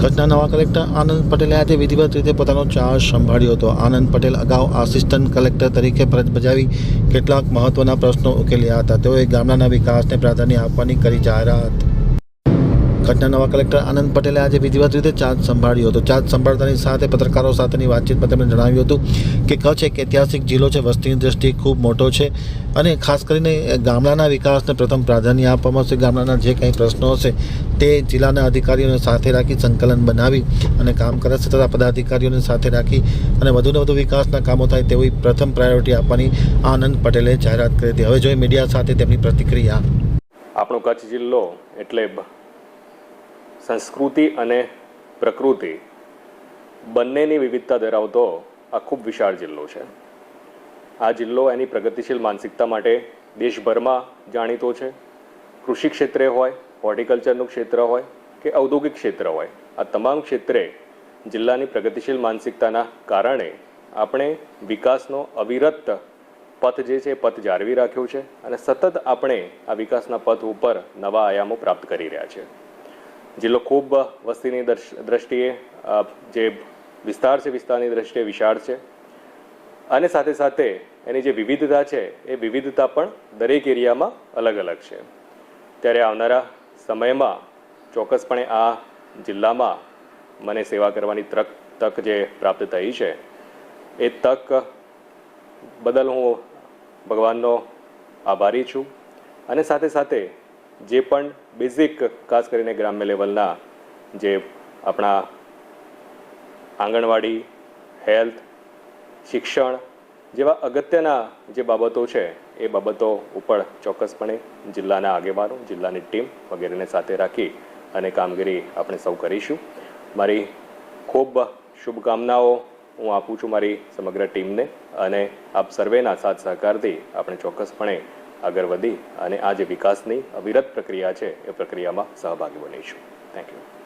કચ્છના નવા કલેક્ટર આનંદ પટેલે આજે વિધિવત રીતે પોતાનો ચાર્જ સંભાળ્યો હતો. આનંદ પટેલ અગાઉ આસિસ્ટન્ટ કલેક્ટર તરીકે ફરજ બજાવી કેટલાક મહત્વના પ્રશ્નો ઉકેલ્યા હતા. તેઓએ ગામડાના વિકાસને પ્રાધાન્ય આપવાની કરી જાહેરાત કચ્છના નવા કલેક્ટર આનંદ પટેલે આજે વિધિવત રીતે ચાર્જ સંભાળ્યો હતો. ચાર્જ સંભાળતાની સાથે પત્રકારો સાથેની વાતચીતમાં તેમણે જણાવ્યું હતું કે કચ્છ એક ઐતિહાસિક જિલ્લો છે. વસ્તીની દ્રષ્ટિએ ખૂબ મોટો છે અને ખાસ કરીને ગામડાના વિકાસને પ્રથમ પ્રાધાન્ય આપવામાં આવશે. ગામડાના જે કંઈ પ્રશ્નો હશે તે જિલ્લાના અધિકારીઓને સાથે રાખી સંકલન બનાવી અને કામ કરે છે તથા પદાધિકારીઓને સાથે રાખી અને વધુને વધુ વિકાસના કામો થાય તેવી પ્રથમ પ્રાયોરિટી આપવાની આનંદ પટેલે જાહેરાત કરી હતી. હવે જોઈએ મીડિયા સાથે તેમની પ્રતિક્રિયા. આપણો કચ્છ જિલ્લો એટલે સંસ્કૃતિ અને પ્રકૃતિ બંનેની વિવિધતા ધરાવતો આ ખૂબ વિશાળ જિલ્લો છે. આ જિલ્લો એની પ્રગતિશીલ માનસિકતા માટે દેશભરમાં જાણીતો છે. કૃષિ ક્ષેત્રે હોય, હોર્ટિકલ્ચરનું ક્ષેત્ર હોય કે ઔદ્યોગિક ક્ષેત્ર હોય, આ તમામ ક્ષેત્રે જિલ્લાની પ્રગતિશીલ માનસિકતાના કારણે આપણે વિકાસનો અવિરત પથ જે છે પથ જાળવી રાખ્યો છે અને સતત આપણે આ વિકાસના પથ ઉપર નવા આયામો પ્રાપ્ત કરી રહ્યા છે જિલ્લો ખૂબ વસ્તીની દ્રષ્ટિએ જે વિસ્તાર છે વિસ્તારની દ્રષ્ટિએ વિશાળ છે અને સાથે સાથે એની જે વિવિધતા છે એ વિવિધતા પણ દરેક એરિયામાં અલગ અલગ છે ત્યારે આવનારા સમયમાં ચોક્કસપણે આ જિલ્લામાં મને સેવા કરવાની તક તક જે પ્રાપ્ત થઈ છે એ તક બદલ હું ભગવાનનો આભારી છું અને સાથે સાથે જે પણ બેઝિક ખાસ કરીને ગ્રામ્ય લેવલના જે આપણા આંગણવાડી હેલ્થ શિક્ષણ જેવા અગત્યના જે બાબતો છે, એ બાબતો ઉપર ચોક્કસપણે જિલ્લાના આગેવાનો, જિલ્લાની ટીમ વગેરેને સાથે રાખી અને કામગીરી આપણે સૌ કરીશું. મારી ખૂબ શુભકામનાઓ હું આપું છું મારી સમગ્ર ટીમને અને આપ સર્વેના સાથ સહકારથી આપણે ચોક્કસપણે આગળ વધી અને આ જે વિકાસની અવિરત પ્રક્રિયા છે, એ પ્રક્રિયામાં સહભાગી બનીશું. Thank you